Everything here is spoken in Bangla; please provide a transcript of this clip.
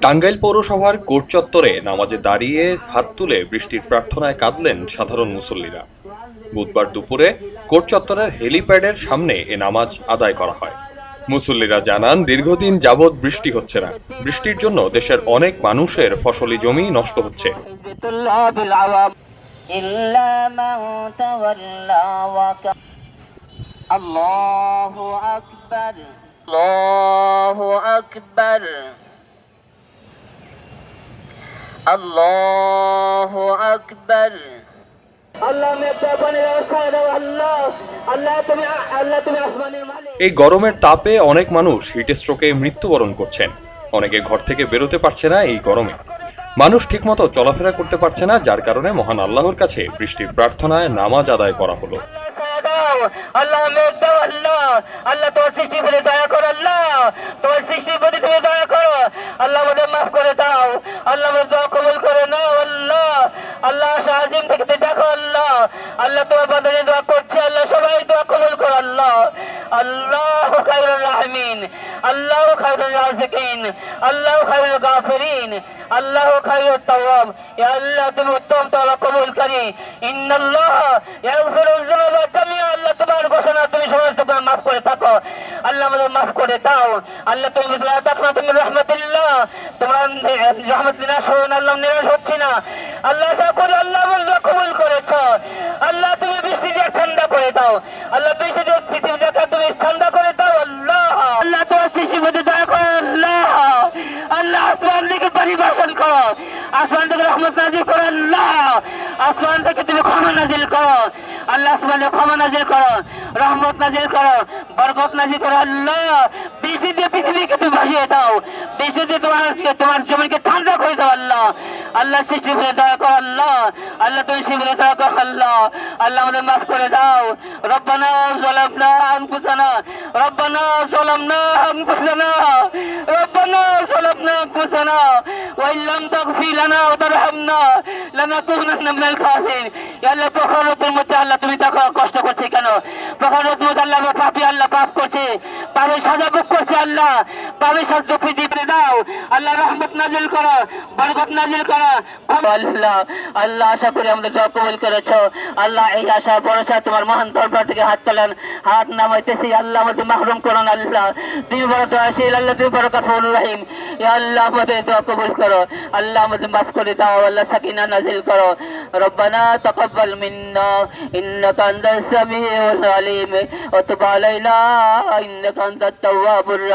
টাঙ্গাইল পৌরসভার কোটচত্বরে নামাজে দাঁড়িয়ে হাত তুলে বৃষ্টির প্রার্থনায় কাঁদলেন সাধারণ মুসল্লিরা। বুধবার দুপুরে কোটচত্বরের হেলিপ্যাডের সামনে এ নামাজ আদায় করা হয়। মুসল্লিরা জানান দীর্ঘদিন যাবৎ বৃষ্টি হচ্ছে না। বৃষ্টির জন্য দেশের অনেক মানুষের ফসলি জমি নষ্ট হচ্ছে। আল্লাহু الله أكبر الله أكبر الله أكبر আল্লাহ মেঘটা পানি ব্যবস্থা দাও আল্লাহ আল্লাহ তুমি আল্লাহ তুমি আসমানের মালিক এই গরমের তাপে অনেক মানুষ হিট স্ট্রোকে মৃত্যুবরণ করছেন অনেকে ঘর থেকে বেরোতে পারছে না এই গরমে মানুষ ঠিকমতো চলাফেরা করতে পারছে না যার কারণে মহান আল্লাহর কাছে বৃষ্টির প্রার্থনায় নামাজ আদায় করা হলো দাও আল্লাহ আল্লাহ। আল্লাহ তোমার সৃষ্টি করে দয়া করো, আল্লাহ। তোমার সৃষ্টির প্রতি তুমি দয়া করো। আল্লাহ আমাদের মাফ করে দাও। আল্লাহ আমাদের দোয়া কবুল করে নাও, আল্লাহ। আল্লাহ শাহজিম থেকে দেখো, আল্লাহ। আল্লাহ তোমার বান্ধবী দোয়া করছে, আল্লাহ সবাই দোয়া কবুল করো, আল্লাহ। আল্লাহ খায়রুর রাহমিন, আল্লাহ খায়রুর রাজিকিন, আল্লাহ খায়রুল গাফিরিন, আল্লাহ খায়রুত তাওয়াব। ইয়া আল্লাহ তুমি উত্তম তওবা কবুলকারী। ইন্নাল্লাহ ইয়াগফিরুয যুনুবা আল্লাহ তোমার ঘোষণা তুমি সমস্ত মাফ করে থাকো, আল্লাহ আমাদের মাফ করে দাও। আল্লাহ তুমি তুমি রহমাতুল্লাহ। তোমার রহমত নিরাশ শোন আল্লাহ নিরাশ হচ্ছি না। আল্লাহ আশা আল্লাহ কবুল করেছ। আল্লাহ তুমি বৃষ্টি দিয়ে ঠান্ডা করে দাও। আল্লাহ বৃষ্টি দিয়ে পৃথিবীটাকে তুমি ঠান্ডা করে দাও আল্লাহ আল্লাহ তোমার সৃষ্টির প্রতি দয়া করো আল্লাহ আল্লাহ আসমান থেকে পরিবেশন করো আসমান থেকে রহমত নাজিল করো, আল্লাহ। আসমান থেকে তুমি ক্ষমা নাজিল করো। আল্লাহ আসমান ক্ষমা নাজিল করো, রহমত নাজিল করো, বরকত নাজিল করো, আল্লাহ। বেশি দিয়ে পৃথিবীকে তুমি ভাসিয়ে দাও। বেশি দিয়ে তোমার তোমার জমিকে ঠান্ডা করে দাও, আল্লাহ। আল্লাহ সৃষ্টি করে দয়া করো আল্লাহ। আল্লাহ তুমি শিবিরে দয়া করো আল্লাহ। আল্লাহ আমাদের মাফ করে দাও। রব্বানা জলাবনা আনফুসানা, রব্বানা জলামনা আনফুসানা, রব্বানা জলাবনা আনফুসানা। وإن لم تغفر لنا وترحمنا لنكونن من الخاسرين يا الله প্রখরতের মধ্যে আল্লাহ তুমি দেখো কষ্ট করছে কেন প্রখরতের মধ্যে আল্লাহ আমরা পাপি আল্লাহ পাপ করছে পাপের সাজা ভোগ করছে আল্লাহ পাপের সাজা ফিরে দাও আল্লাহ রহমত নাজিল করো, বরকত নাজিল করো। আল্লাহ আল্লাহ আশা করি আমাদের দোয়া কবুল করেছ। আল্লাহ এই আশা, ভরসা তোমার মহান দরবার থেকে হাত তোলেন। হাত নামাইতেছি, আল্লাহ আমাদের মাহরুম করুন, আল্লাহ। তুমি বড় দোয়াশীল আল্লাহ তুমি বড় কাফুর রহিম। আল্লাহ আমাদের দোয়া কবুল করো। আল্লাহ আমাদের মাফ করে দাও, আল্লাহ সাকিনা নাজিল করো। রব্বানা তাকাব্বাল মিন্না, ইন্নাকা আনতাস সামিউল আলিম। ওয়া তুব আলাইনা, ইন্নাকা আনতাত তাওয়াবুর